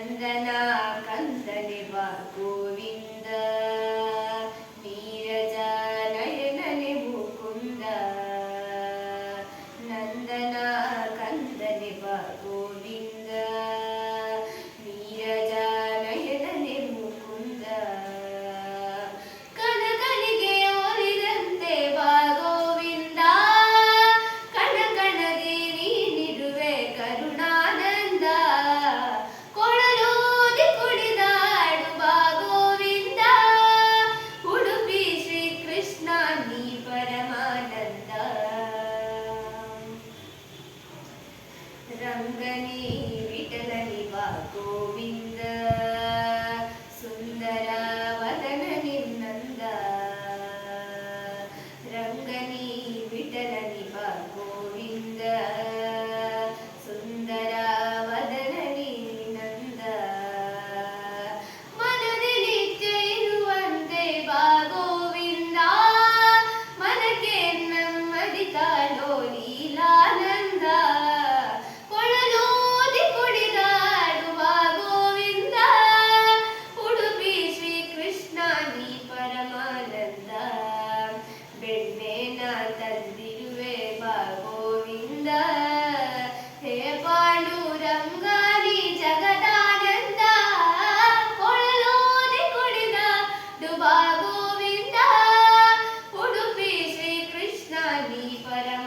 ചന്ദന കന്ദനിവാകൂ ರಂಗನೇ ವಿಠಲನಿವಾ ಗೋವಿಂದ ಸುಂದರ ವದನ ನಿನ್ನಂದ ರಂಗನೇ ವಿಠಲನಿವಾ ಗೋವಿಂದ പരമ